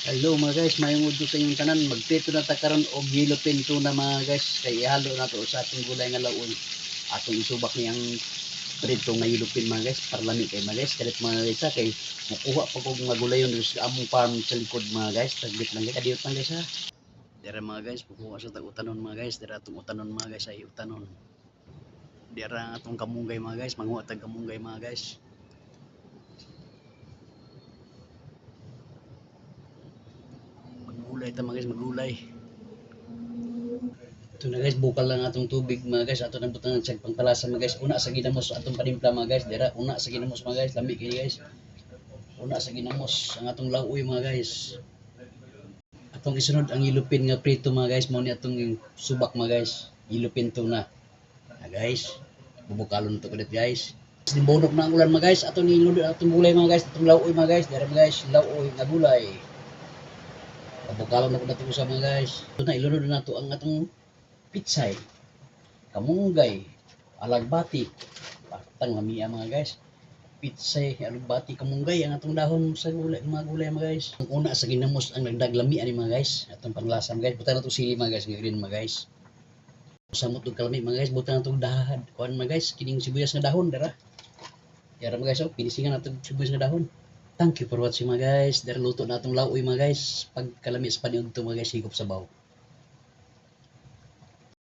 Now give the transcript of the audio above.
Hello mga guys, mayong udto sa inyong tanan. Magprito na ta karon og yellow pin tuna mga guys. Kay ihalo na to sa atong gulay nga laon. Atong isubak niyang prito nga yellow mga guys. Parlami kay mga guys. Kalit mga guys kay makuha pa kog mga gulay yun sa among farm sa likod mga guys. Tagbit lang kay kadiyot lang guys ha. Dira mga guys, makuha sa tag-utanon mga guys. Dira atong utanon mga guys ay utanon. Dira atong kamunggay mga guys, manguha tag kamunggay mga guys. Magulay ta mga guys, magulay. Ito na guys, bukal lang atong tubig mga guys. Ato nang butang sa pangkalasa mga guys. Una sa ginamos atong panimpla mga guys. Dira una sa ginamos mga guys. Lami kini guys. Una sa ginamos ang atong lauoy mga guys. Atong isunod ang ilupin nga prito mga guys. Mao ni atong subak mga guys. Ilupin tuna. Na guys. Bubukalon to kulit guys. Simbonok na ang ulan mga guys. Atong nilunod atong gulay mga guys. Atong lauoy mga guys. Dira mga guys, lauoy nga gulay. Kabukalan na ko natin sa mga guys. Ito na, ilunod na nato ang atong pitsay, kamunggay, alagbati, patang mamiya mga guys. Pitsay, alagbati, kamunggay, ang atong dahon sa gulay, mga gulay mga guys. Ang una sa ginamos ang nagdaglami ani mga guys. Atong panglasa mga guys. Buta na to sili mga guys, green mga guys. Samot og kalami mga guys, buta na to dahad. Kuan mga guys, kining sibuyas nga dahon dara. Yara mga guys, oh, pinisingan nato sibuyas nga dahon. Thank you for watching mga guys. Dara luto na atong lauoy mga guys. Pag kalami sa paniog to mga guys, higop sa baw.